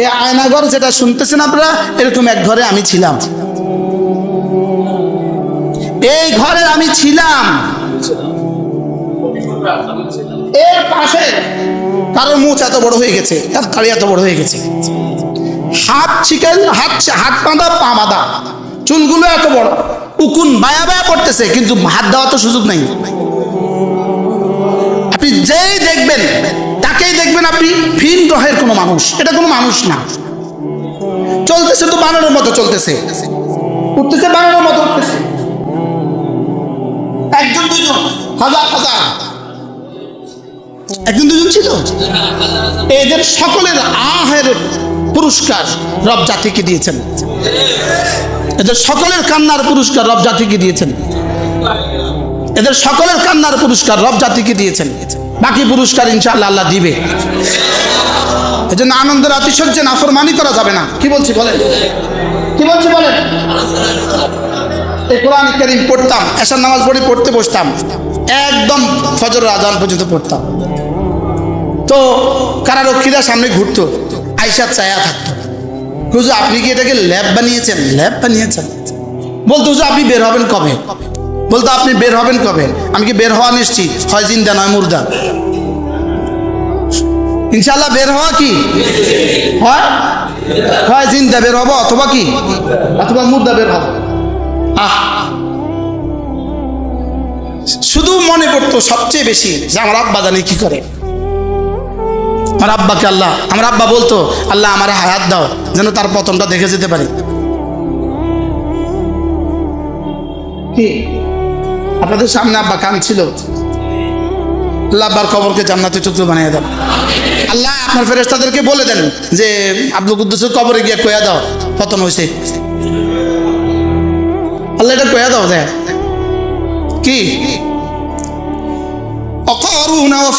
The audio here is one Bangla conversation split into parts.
এই আয়নাঘর যেটা শুনতেছেন আপনারা, এরকম এক ঘরে আমি ছিলাম। এই ঘরে আমি ছিলাম। এর পাশে কারোর মুখ এত বড় হয়ে গেছে তার এত বড় হয়ে গেছে। হাত চিকেন হাত হাত বাঁধা, পা বাঁধা। চুলগুলো এত বড়। উকুন বায়া বায়া পড়তেছে, কিন্তু হাত দেওয়ার তো সুযোগ নাই। আপনি যেই দেখবেন তাকেই দেখবেন আপনি ভিন গ্রহের কোনো মানুষ। এটা কোনো মানুষ না। চলতেছে তো বানরের মতো চলতেছে। উঠতেছে বানরের মতো উঠতেছে। একজন, দুজন, হাজার হাজার। একজন, দুজন ছিল? এদের সকলের আহের পুরস্কার রব জাতিকে দিয়েছেন। এদের সকলের কান্নার পুরস্কার রব জাতিকে দিয়েছেন। এদের সকলের কান্নার পুরস্কার রব জাতিকে দিয়েছেন। বাকি পুরস্কার ইনশাআল্লাহ আল্লাহ দিবে। এই জন্য আনন্দের আতিশয্যে নাফরমানি করা যাবে না। কি বলছি বলেন? কি বলছি বলেন? কোরআন করিম পড়তাম এসার নামাজ পড়ে পড়তে বসতাম, একদম ফজর আজান পর্যন্ত পড়তাম। তো কারারক্ষীরা সামনে ঘুরতো আইসা চায়া থাকতো। হুজু আপনি কি এটাকে ল্যাব বানিয়েছেন? ল্যাব বানিয়েছেন। বলতো হুজু আপনি বের হবেন কবে? বলতো, আপনি বের হবেন কবে? আমি কি বের হওয়া নিশ্চিত? হয় জিন্দা নয় মুর্দা? ইনশাল্লাহ বের হওয়া কি? হয়? হয়, জিন্দা বের হব অথবা কি? অথবা মুর্দা বের হব। আহ! শুধু মনে পড়তো সবচেয়ে বেশি যে আমার আব্বা জানি কি করে। আমার আব্বাকে আল্লাহ, আমার আব্বা বলতো, আল্লাহ, আমার হায়াত দাও, যেন তার পতনটা দেখে যেতে পারি। কি? আপনাদের সামনে আব্বা কান ছিল আল্লাহ কবরকে জান্নাতে চতুর বানিয়ে দেন আল্লাহ আপনার ফেরেস্তাদেরকে বলে দেন যে, আব্দুল কুদ্দুসের কবরে গিয়ে কয়া দাও, পতন হয়েছে আল্লাহ এটা কয়া দাও, দেখ। কি? অকরুন ও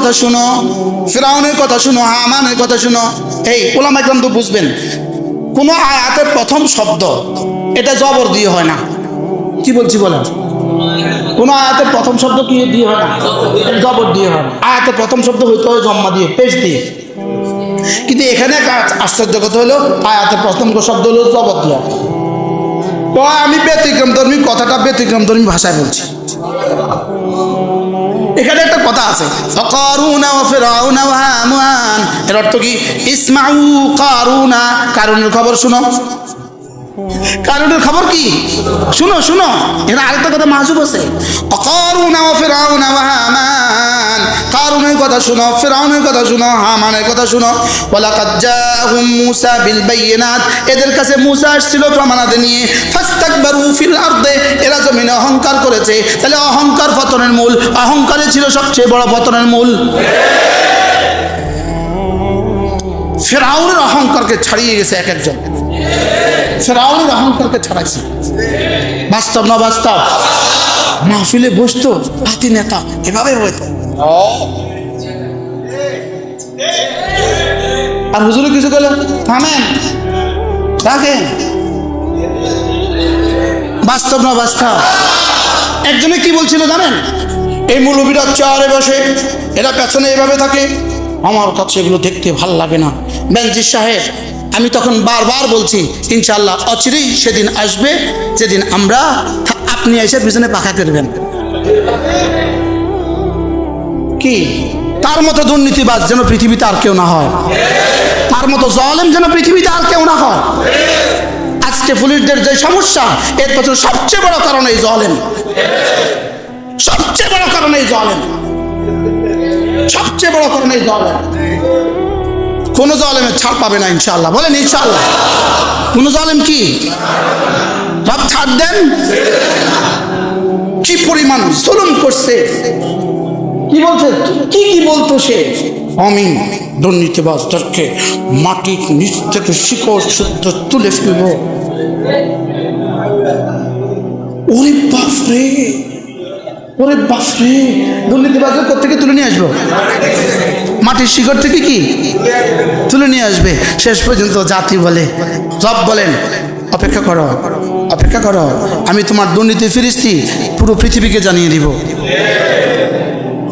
কথা কথা কথা তো বুঝবেন, কোন আয়াতের প্রথম শব্দ, এটা জবর দিয়ে হয় না। কি বলছি বলেন? কোন আয়াতের প্রথম শব্দ কি দিয়ে হয় না? জবর দিয়ে হয়। আয়াতের প্রথম শব্দ হইতে হয় জম্মা দিয়ে, পেশ দিয়ে। কিন্তু এখানে আশ্চর্য কথা হলো, আয়াতের প্রথম শব্দ হলো জবর দিয়ে কয়, আমি ব্যতিক্রম ধর্মী, কথাটা ব্যতিক্রম ধর্মী ভাষায় বলছি। এখানে একটা কথা আছে, ফকারুনা ও ফিরাউনা ও হামান এর অর্থ কি? ইসমাউ কারুনা। কারুনের খবর শুনো। কারুনের খবর কি? শুনো শুনো। এরা আরেকটা কথা মাহজুব আছে। অকারুনা ও ফিরাউনা হামান। কারুনের কথা শুনো, ফিরাউনের কথা শুনো, হামানের কথা শুনো। ওয়ালাকাদ জাহুম মুসা বিল বাইয়িনাত। এদের কাছে মুসা আসছিল প্রমাণাদি নিয়ে। ফাস্তাকবারু ফিল আরদে। এরা জমিনে অহংকার করেছে। তাহলে অহংকার পতনের মূল অহংকারে ছিল সবচেয়ে বড় পতনের মূল। ফেরাউনের অহংকারকে ছাড়িয়ে গেছে এক একজন। ফেরাউনের অহংকারকে ছাড়াইছে। বাস্তব না বাস্তব? মাহফিলে বসতো হাতি নেতা, এভাবে হইতো। আর হুজুরে কিছু গেল থামেন, রাখেন। বাস্তব না বাস্তব? একজনে কি বলছিল জানেন? এই মৌলবীরা চেয়ারে বসে, এরা পেছনে এভাবে থাকে। আমার কাছে এগুলো দেখতে ভালো লাগে না। বেঞ্জির সাহেব আমি তখন বারবার বলছি ইনশাল্লাহ অচিরেই সেদিন আসবে, যেদিন আমরা আপনি এসে পিছনে পাখা করবেন। কি? তার মতো দুর্নীতিবাজ যেন পৃথিবীতে আর কেউ না হয়। তার মতো জলেম যেন পৃথিবীতে আর কেউ না হয়। আজকে পুলিশদের যে সমস্যা, এর পেছনে সবচেয়ে বড় কারণ এই জলেম। সবচেয়ে বড় কারণ এই জলেম। সবচেয়ে বড় কারণ এই জলেম। কোন জলেমের ছাড় পাবে না ইনশাল্লাহ বলেন ইনশাল্লাহ কোন জলেম কি? রব ছাড় দেন? কি পরিমাণ জুলুম করছে? কি বলছে? কি কি বলতো সে? আমি দুর্নীতিবাজদেরকে মাটির নিচ থেকে শিকড় শুদ্ধ তুলে ফেলব। ওরে বাপরে! ওরে বাপরে দুর্নীতিবাজের কোথেকে তুলে নিয়ে আসব? মাটির শিকড় থেকে কি তুলে নিয়ে আসবে? শেষ পর্যন্ত জাতি বলে সব বলেন অপেক্ষা করো অপেক্ষা করো আমি তোমার দুর্নীতি ফিরিস্তি পুরো পৃথিবীকে জানিয়ে দিব।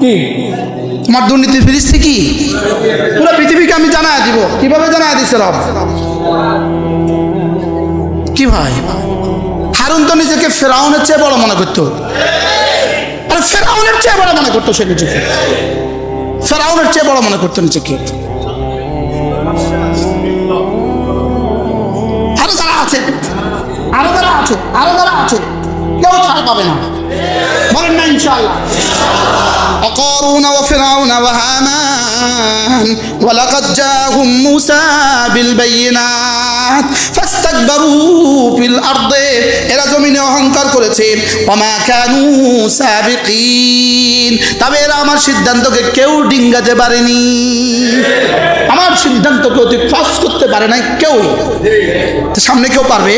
কি? তোমার দুর্নীতি ফিরিস্তি কি? পুরো পৃথিবীকে আমি জানাই দিব। কীভাবে জানাই দিছে রব? কি ভাই? হারুন তো নিজেকে ফেরাউনের চেয়ে বড় মনে করতো। আরে ফেরাউনের চেয়ে বড় মনে করতো সে নিজেকে ফেরাউনের চেয়ে বড় মনে করতো নিজেকে আরো যারা আছে আরো যারা আছে আরো যারা আছে কেউ ছাড় পাবে না বলেন না ইনশাআল্লাহ وقارون وفرعون وهامان ولقد جاءهم موسى بالبينات ফাস্তাকবারু ফিল আরদে। এরা জমিনে অহংকার করেছে। ওমা কানু তবে এরা আমার সিদ্ধান্তকে কেউ ডিঙ্গাতে পারেনি। আমার সিদ্ধান্তকে অতি ক্রস করতে পারে নাই কেউ সামনে কেউ পারবে?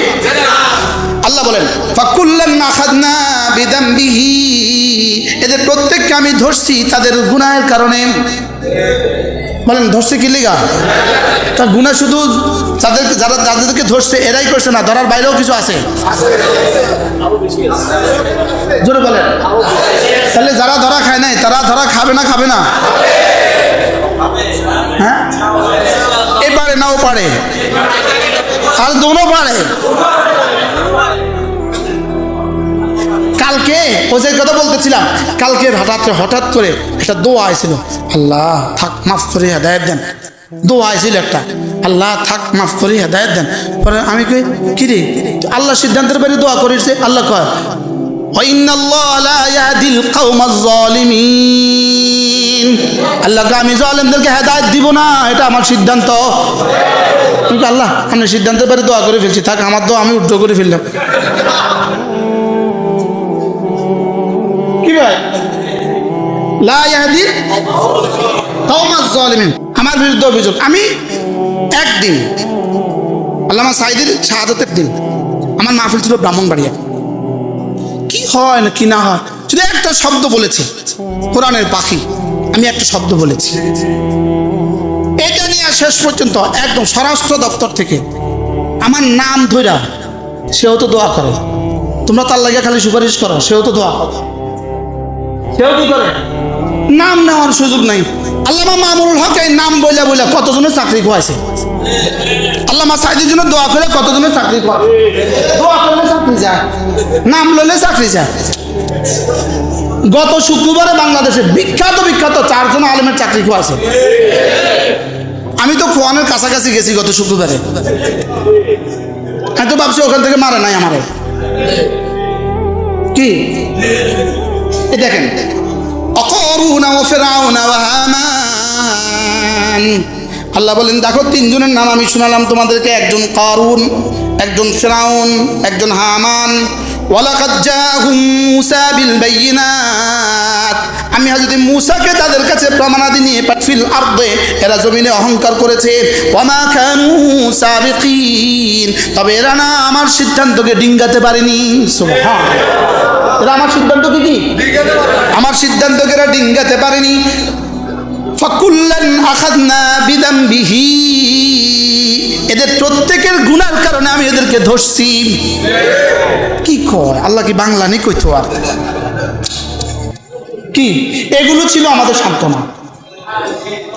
আল্লাহ বলেন, ফাকুল্লান আখাদনা বিদাম্বিহি। এদের প্রত্যেককে আমি ধরছি তাদের গুণায়ের কারণে। বলেন ধরছে কি লিগা? তার গুণা শুধু যাদের যারা যাদেরকে ধরছে, এরাই করছে না, ধরার বাইরেও কিছু আছে। জোরে বলেন। তাহলে যারা ধরা খায় নাই, তারা ধরা খাবে না খাবে না? হ্যাঁ? এ পারে নাও পারে। আর দোনো পারে। কে ও কথা বলতেছিলাম। কালকে হঠাৎ হঠাৎ করে একটা দোয়া আইছিল। আল্লাহ, থাক, মাফ করে, হেদায়ত দেন। দোয়া আইছিল একটা। আল্লাহ, থাক, মাফ করে, হেদায়ত দেন। পরে আমি কই কিরে আল্লাহ সিদ্ধান্তের বাইরে দোয়া করেছে। আল্লাহ কয় আল্লাহকে আমি জলেমদেরকে হেদায়ত দিব না। এটা আমার সিদ্ধান্ত। আল্লাহ আমি সিদ্ধান্তের বাইরে দোয়া করে ফেলছি। থাক, আমার দোয়া আমি উদ্ধ করে ফেললাম। আমার বিরুদ্ধে অভিযোগ। আমি একদিন সাইদের শাহাদতের দিন, আমার মাহফিল ছিল কি হয় না কি না হয়? শুধু একটা শব্দ বলেছে, কোরআনের পাখি। আমি একটা শব্দ বলেছি। এটা নিয়ে শেষ পর্যন্ত একদম স্বরাষ্ট্র দপ্তর থেকে আমার নাম ধইরা সেও তো দোয়া করে। তোমরা তার লাগে খালি সুপারিশ করো, সেও তো দোয়া করে। সেও কি করে? নাম নেওয়ার সুযোগ নাই। আল্লামা মামুনুল হক এই নাম বইলা বইলা কতজনের চাকরি খোয়াইছে? আল্লামা সাইদির জন্য দোয়া করে কতজনের চাকরি খোয়া দোয়া করলে চাকরি যায়, নাম লইলে চাকরি যায়। গত শুক্রবারে বাংলাদেশে বিখ্যাত বিখ্যাত চারজন আলমের চাকরি খোয়াছে আমি তো খোয়ানের কাছাকাছি গেছি গত শুক্রবারে। আমি ভাবছি ওখান থেকে মারে নাই আমারে। কি? দেখেন আল্লাহ বলেন, দেখো, তিনজনের নাম আমি শোনালাম, তোমাদেরকে একজন কারুন, একজন ফেরাউন, একজন হামান ওয়ালাকাদ জাহুম মুসা বিল বাইয়িনাত। আমি হযরত মুসাকে তাদের কাছে প্রমাণাদি নিয়ে পাটফিল আরদে, এরা জমিনে অহংকার করেছে। ওয়ামা কানু সাবিকিন। তবে এরা না আমার সিদ্ধান্তকে ডিঙ্গাতে পারেনি। সুবহান এরা আমার সিদ্ধান্তকে কি? আমার সিদ্ধান্তকে এরা ডিঙ্গাতে পারেনি। ফাকুল্লান আখাদনা বিদাম্বিহি। এদের প্রত্যেকের গুণার কারণে আমি এদেরকে ধরছি। কি কয়? আল্লাহ কি বাংলা নেই কইতো আর? কি? এগুলো ছিল আমাদের সান্ত্বনা।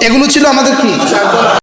এগুলো ছিল আমাদের কি?